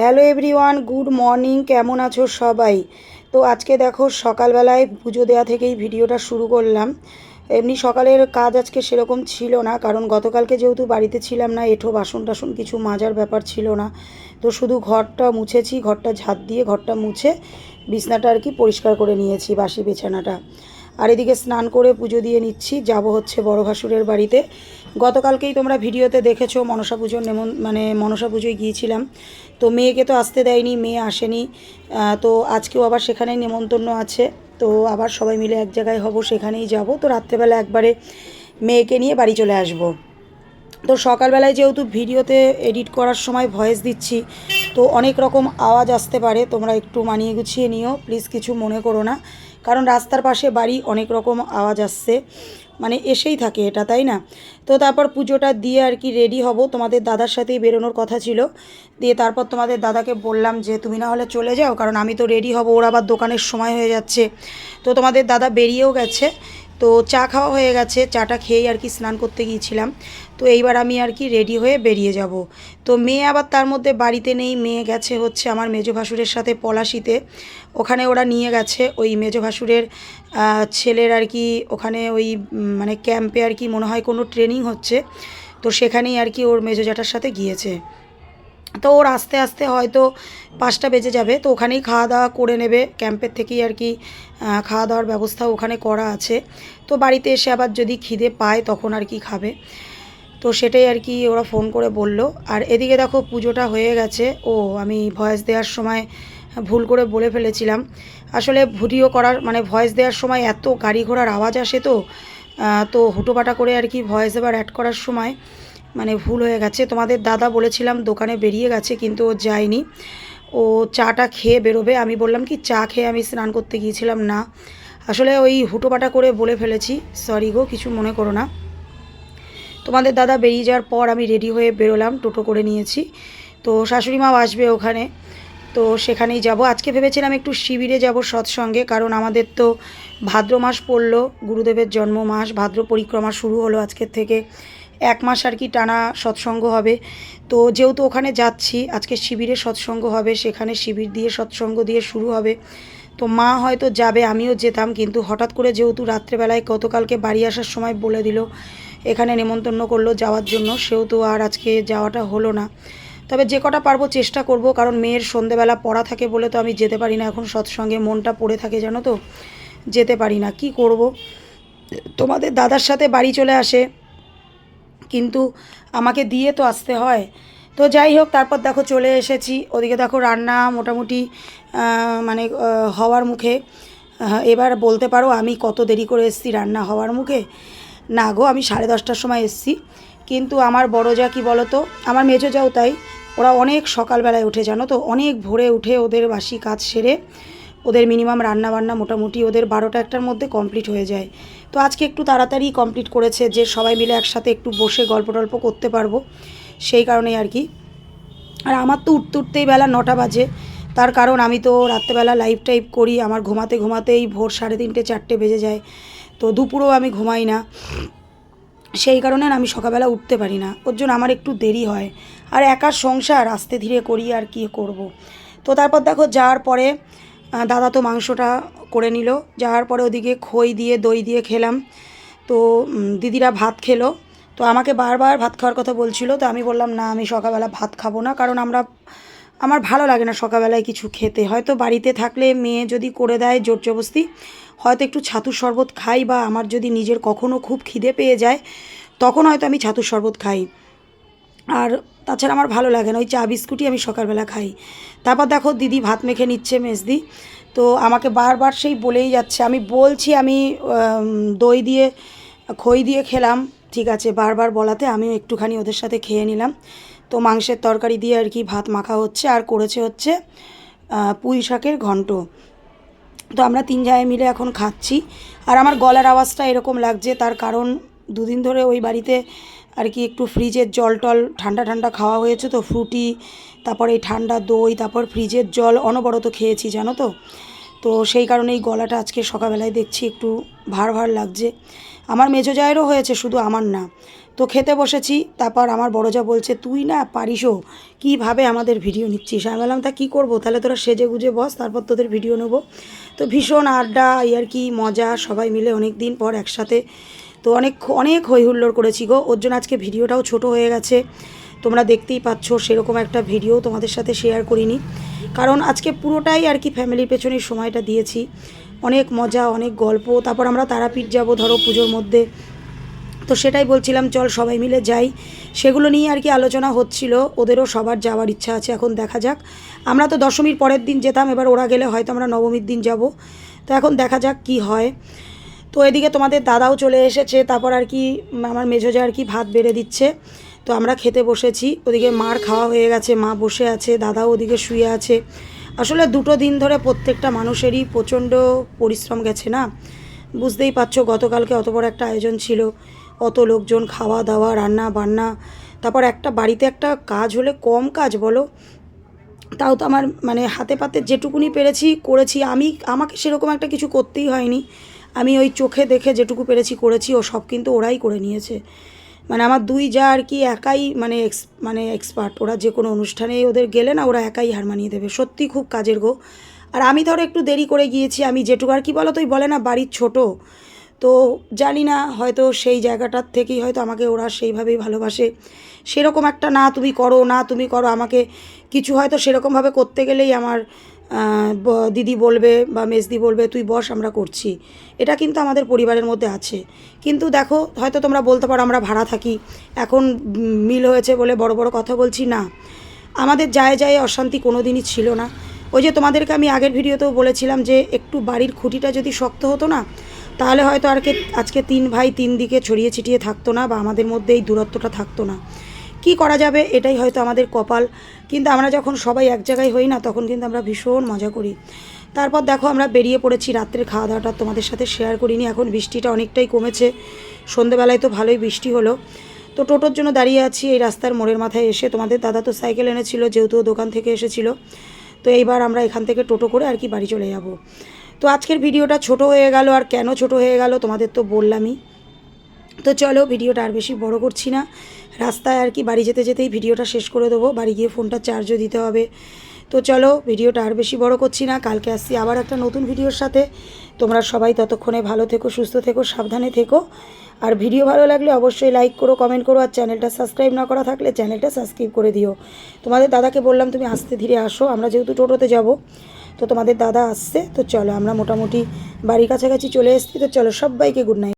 Hello everyone, good morning, কেমন আছো সবাই? তো আজকে দেখো সকালবেলায় পুজো দেওয়া থেকেই ভিডিওটা শুরু করলাম। এমনি সকালের কাজ আজকে সেরকম ছিল না, কারণ গতকালকে যেহেতু বাড়িতে ছিলাম না, এঠো বাসন টাসন কিছু মাজার ব্যাপার ছিল না। তো শুধু ঘরটা মুছেছি, ঘরটা ঝাঁট দিয়ে ঘরটা মুছে বিছনাটা আর কি পরিষ্কার করে নিয়েছি বাসি বিছানাটা। আর এদিকে স্নান করে পুজো দিয়ে নিচ্ছি। যাব হচ্ছে বড় ভাসুরের বাড়িতে। গতকালকেই তোমরা ভিডিওতে দেখেছ মনসা পুজোর নেমন মানে মনসা পুজোয় গিয়েছিলাম। তো মেয়েকে তো আসতে দেয়নি, মেয়ে আসেনি। তো আজকেও আবার সেখানেই নেমন্তন্ন আছে। তো আবার সবাই মিলে এক জায়গায় হব, সেখানেই যাব। তো রাত্রেবেলা একবারে মেয়েকে নিয়ে বাড়ি চলে আসব। তো সকালবেলায় যেহেতু ভিডিওতে এডিট করার সময় ভয়েস দিচ্ছি, তো অনেক রকম আওয়াজ আসতে পারে। তোমরা একটু মানিয়ে গুছিয়ে নিও। প্লিজ কিছু মনে করো না। কারণ রাস্তার পাশে বাড়ি অনেক রকম আওয়াজ আসছে। মানে এসেই থাকে এটা, তাই না? তো তারপর পুজোটা দিয়ে আর কি রেডি হব। তোমাদের দাদার সাথেই বেরোনোর কথা ছিল। দিয়ে তারপর তোমাদের দাদাকে বললাম যে, তুমি না হলে চলে যাও, কারণ আমি তো রেডি হব। ওর আবার দোকানের সময় হয়ে যাচ্ছে। তো তোমাদের দাদা বেরিয়েও গেছে। তো চা খাওয়া হয়ে গেছে, চাটা খেয়েই আর কি স্নান করতে গিয়েছিলাম। তো এইবার আমি আর কি রেডি হয়ে বেরিয়ে যাব। তো মেয়ে আবার তার মধ্যে বাড়িতে নেই, মেয়ে গেছে হচ্ছে আমার মেজো ভাসুরের সাথে পলাশিতে। ওখানে ওরা নিয়ে গেছে, ওই মেজো ভাসুরের ছেলের আর কি ওখানে ওই মানে ক্যাম্পে আর কি মনে হয় কোনো ট্রেনিং হচ্ছে। তো সেখানেই আর কি ওর মেজো জ্যাঠার সাথে গিয়েছে। তো ওর আস্তে আস্তে হয়তো পাঁচটা বেজে যাবে, তো ওখানেই খাওয়া দাওয়া করে নেবে। ক্যাম্পের থেকেই আর কি খাওয়া দাওয়ার ব্যবস্থা ওখানে করা আছে। তো বাড়িতে এসে আবার যদি খিদে পায় তখন আর কি খাবে। তো সেটাই আর কি ওরা ফোন করে বলল। আর এদিকে দেখো পুজোটা হয়ে গেছে। ও, আমি ভয়েস দেওয়ার সময় ভুল করে বলে ফেলেছিলাম। আসলে ভিডিও করার মানে ভয়েস দেওয়ার সময় এত গাড়ি ঘোড়ার আওয়াজ আসে তো তো হুটোপাটা করে আর কি ভয়েস এবার অ্যাড করার সময় মানে ভুল হয়ে গেছে। তোমাদের দাদা বলেছিলাম দোকানে বেরিয়ে গেছে, কিন্তু ও যায়নি। ও চাটা খেয়ে বেরোবে। আমি বললাম কি, চা খেয়ে আমি স্নান করতে গিয়েছিলাম। না, আসলে ওই হুটোপাটা করে বলে ফেলেছি। সরি গো, কিছু মনে করো না। তোমাদের দাদা বেরিয়ে যাওয়ার পর আমি রেডি হয়ে বেরোলাম, টোটো করে নিয়েছি। তো শাশুড়ি মাও আসবে ওখানে। তো সেখানেই যাব। আজকে ভেবেছিলাম একটু শিবিরে যাব সৎসঙ্গে, কারণ আমাদের তো ভাদ্র মাস পড়ল, গুরুদেবের জন্ম মাস ভাদ্র পরিক্রমা শুরু হলো আজকের থেকে। এক মাস আর কি টানা সৎসঙ্গ হবে। তো যেহেতু ওখানে যাচ্ছি, আজকে শিবিরে সৎসঙ্গ হবে, সেখানে শিবির দিয়ে সৎসঙ্গ দিয়ে শুরু হবে। তো মা হয়তো যাবে, আমিও যেতাম, কিন্তু হঠাৎ করে যেহেতু রাত্রেবেলায় গতকালকে বাড়ি আসার সময় বলে দিল, এখানে নেমন্তন্ন করল যাওয়ার জন্য, সেহেতু আর আজকে যাওয়াটা হলো না। তবে যে কটা পারব চেষ্টা করব, কারণ মেয়ের সন্ধেবেলা পড়া থাকে বলে তো আমি যেতে পারি না, এখন সৎসঙ্গে মনটা পড়ে থাকে, জানো তো? যেতে পারি না, কি করব? তোমাদের দাদার সাথে বাড়ি চলে আসে কিন্তু আমাকে দিয়ে তো আসতে হয়। তো যাই হোক, তারপর দেখো চলে এসেছি। ওদিকে দেখো রান্না মোটামুটি মানে হওয়ার মুখে। এবার বলতে পারো আমি কত দেরি করে এসেছি রান্না হওয়ার মুখে? না গো, আমি সাড়ে দশটার সময় এসেছি। কিন্তু আমার বড় যা, কি বলো তো আমার মেজো যাও তাই। ওরা অনেক সকালবেলায় উঠে জানো তো? অনেক ভোরে উঠে ওদের বাসি কাজ সেরে ওদের মিনিমাম রান্না বান্না মোটামুটি ওদের বারোটা একটার মধ্যে কমপ্লিট হয়ে যায়। তো আজকে একটু তাড়াতাড়ি কমপ্লিট করেছে যে সবাই মিলে একসাথে একটু বসে গল্প টল্প করতে পারব, সেই কারণেই আর কি। আর আমার তো উঠতে উঠতেই বেলা নটা বাজে, তার কারণ আমি তো রাত্রেবেলা লাইভ টাইপ করি, আমার ঘুমাতে ঘুমাতেই ভোর সাড়ে তিনটে, চারটে বেজে যায়। তো দুপুরেও আমি ঘুমাই না। সেই কারণে আমি সকালবেলা উঠতে পারি না। ওর জন্য আমার একটু দেরি হয়। আর একার সংসার, আস্তে ধীরে করি আর কি করব। তো তারপর দেখো যাওয়ার পরে দাদা তো মাংসটা করে নিল। যাওয়ার পরে ওদিকে খই দিয়ে, দই দিয়ে খেলাম। তো দিদিরা ভাত খেলো। তো আমাকে বারবার ভাত খাওয়ার কথা বলছিল। তো আমি বললাম, না, আমি সকালবেলা ভাত খাব না। কারণ আমরা, আমার ভালো লাগে না সকালবেলায় কিছু খেতে। হয়তো বাড়িতে থাকলে মেয়ে যদি করে দেয় জোর জবস্তি হয়তো একটু ছাতুর শরবত খাই বা আমার যদি নিজের কখনও খুব খিদে পেয়ে যায়, তখন হয়তো আমি ছাতুর শরবত খাই। আর তাছাড়া আমার ভালো লাগে না, ওই চা বিস্কুটই আমি সকালবেলা খাই। তারপর দেখো দিদি ভাত মেখে নিচ্ছে মেজদি। তো আমাকে বারবার সেই বলেই যাচ্ছে, আমি বলছি আমি দই দিয়ে, খই দিয়ে খেলাম, ঠিক আছে, বারবার বলাতে আমিও একটুখানি ওদের সাথে খেয়ে নিলাম। তো মাংসের তরকারি দিয়ে আর কি ভাত মাখা হচ্ছে, আর করেছে হচ্ছে পুঁই শাকের ঘন্ট। তো আমরা তিন জায়গায় মিলে এখন খাচ্ছি। আর আমার গলার আওয়াজটা এরকম লাগছে, তার কারণ দুদিন ধরে ওই বাড়িতে আর কি একটু ফ্রিজের জল টল ঠান্ডা ঠান্ডা খাওয়া হয়েছে তো ফ্রুটি তারপর এই ঠান্ডা দই, তারপর ফ্রিজের জল অনবরত খেয়েছি, জানো তো? তো সেই কারণে এই গলাটা আজকে সকালবেলায় দেখছি একটু ভার ভার লাগছে। আমার মেজো জায়েরও হয়েছে, শুধু আমার না। তো খেতে বসেছি, তারপর আমার বড় যা বলছে, তুই না পারিসও কীভাবে আমাদের ভিডিও নিচ্ছিস? আমি বললাম, তা কী করব? তাহলে তোরা সেজে গুজে বস, তারপর তোদের ভিডিও নেব। তো ভীষণ আড্ডা আর কি, মজা, সবাই মিলে অনেক দিন পর একসাথে তো অনেক অনেক হই হুল্লোড় করেছি গো। ওর জন্য আজকে ভিডিওটাও ছোট হয়ে গেছে। তোমরা দেখতেই পাচ্ছ, সেরকম একটা ভিডিও তোমাদের সাথে শেয়ার করিনি। কারণ আজকে পুরোটাই আর কি ফ্যামিলির পেছনে সময়টা দিয়েছি। অনেক মজা, অনেক গল্প, তারপর আমরা তারাপীঠ যাব ধরো পুজোর মধ্যে। তো সেটাই বলছিলাম, চল সবাই মিলে যাই। সেগুলো নিয়ে আর কি আলোচনা হচ্ছিল, ওদেরও সবার যাওয়ার ইচ্ছা আছে, এখন দেখা যাক। আমরা তো দশমীর পরের দিন যেতাম, এবার ওরা গেলে হয়তো আমরা নবমীর দিন যাব। তো এখন দেখা যাক কি হয়। তো এদিকে তোমাদের দাদাও চলে এসেছে, তারপর আর কি আমার মেঝোজা আর কি ভাত বেড়ে দিচ্ছে। তো আমরা খেতে বসেছি, ওদিকে মার খাওয়া হয়ে গেছে, মা বসে আছে, দাদাও ওদিকে শুয়ে আছে। আসলে দুটো দিন ধরে প্রত্যেকটা মানুষেরই প্রচণ্ড পরিশ্রম গেছে না? বুঝতেই পারছ, গতকালকে অত বড় একটা আয়োজন ছিল, অত লোকজন খাওয়া দাওয়া, রান্না বান্না, তারপর একটা বাড়িতে একটা কাজ হলে কম কাজ বলো? তাও তো আমার মানে হাতে পাতে যেটুকুনি পেরেছি, করেছি, আমি আমাকে সেরকম একটা কিছু করতেই হয়নি। আমি ওই চোখে দেখে যেটুকু পেরেছি করেছি, ও সব কিন্তু ওরাই করে নিয়েছে। মানে আমার দুই যা আর কি একাই মানে এক্স মানে এক্সপার্ট ওরা যে কোনো অনুষ্ঠানেই ওদের গেলে না, ওরা একাই হার মানিয়ে দেবে। সত্যি খুব কাজের গো। আর আমি ধরো একটু দেরি করে গিয়েছি, আমি যেটুকু, আর কি বলো তুই বলে না বাড়ির ছোট। তো জানি না, হয়তো সেই জায়গাটার থেকেই হয়তো আমাকে ওরা সেইভাবেই ভালোবাসে। সেরকম একটা না তুমি করো, না তুমি করো, আমাকে কিছু হয়তো সেরকমভাবে করতে গেলেই আমার দিদি বলবে বা মেসদি বলবে, তুই বস, আমরা করছি। এটা কিন্তু আমাদের পরিবারের মধ্যে আছে। কিন্তু দেখো, হয়তো তোমরা বলতে পারো আমরা ভাড়া থাকি। এখন মিল হয়েছে বলে বড় বড় কথা বলছি, না। আমাদের যায় যায় অশান্তি কোনো দিনই ছিল না। ওই যে তোমাদেরকে আমি আগের ভিডিওতেও বলেছিলাম যে একটু বাড়ির খুঁটিটা যদি শক্ত হতো না, তাহলে হয়তো আর আজকে তিন ভাই তিন দিকে ছড়িয়ে ছিটিয়ে থাকতো না বা আমাদের মধ্যে এই দূরত্বটা থাকতো না। কি করা যাবে? এটাই হয়তো আমাদের কপাল। কিন্তু আমরা যখন সবাই এক জায়গায় হই না, তখন কিন্তু আমরা ভীষণ মজা করি। তারপর দেখো, আমরা বেরিয়ে পড়েছি রাত্রের খাওয়া দাওয়াটা তোমাদের সাথে শেয়ার করিনি। এখন বৃষ্টিটা অনেকটাই কমেছে। সন্ধেবেলায় তো ভালোই বৃষ্টি হলো। তো টোটোর জন্য দাঁড়িয়ে আছি এই রাস্তার মোড়ের মাথায় এসে। তোমাদের দাদা তো সাইকেল এনেছিল, যেহেতু দোকান থেকে এসেছিল। তো এইবার আমরা এখান থেকে টোটো করে আর কি বাড়ি চলে যাব। তো আজকের ভিডিওটা ছোট হয়ে গেল আর কেন ছোট হয়ে গেল তোমাদের তো বললামই। তো চলো ভিডিওটা আর বেশি বড় করছি না। রাস্তায় আর কি বাড়ি যেতে যেতেই ভিডিওটা শেষ করে দেবো। বাড়ি গিয়ে ফোনটা চার্জও দিতে হবে। তো চলো ভিডিওটা আর বেশি বড় করছি না। কালকে আসছি আবার একটা নতুন ভিডিওর সাথে। তোমরা সবাই ততক্ষণে ভালো থেকো, সুস্থ থেকো, সাবধানে থেকো। আর ভিডিও ভালো লাগলে অবশ্যই লাইক করো কমেন্ট করো আর চ্যানেলটা সাবস্ক্রাইব না করা থাকলে চ্যানেলটা সাবস্ক্রাইব করে দিও। তোমাদের দাদাকে বললাম তুমি আসতে ধীরে আসো, আমরা যেহেতু টোটোতে যাব, তো তোমাদের দাদা আসছে। তো চলো আমরা মোটামুটি বাড়ির কাছাকাছি চলে এসেছি। তো চলো সবাইকে গুড নাইট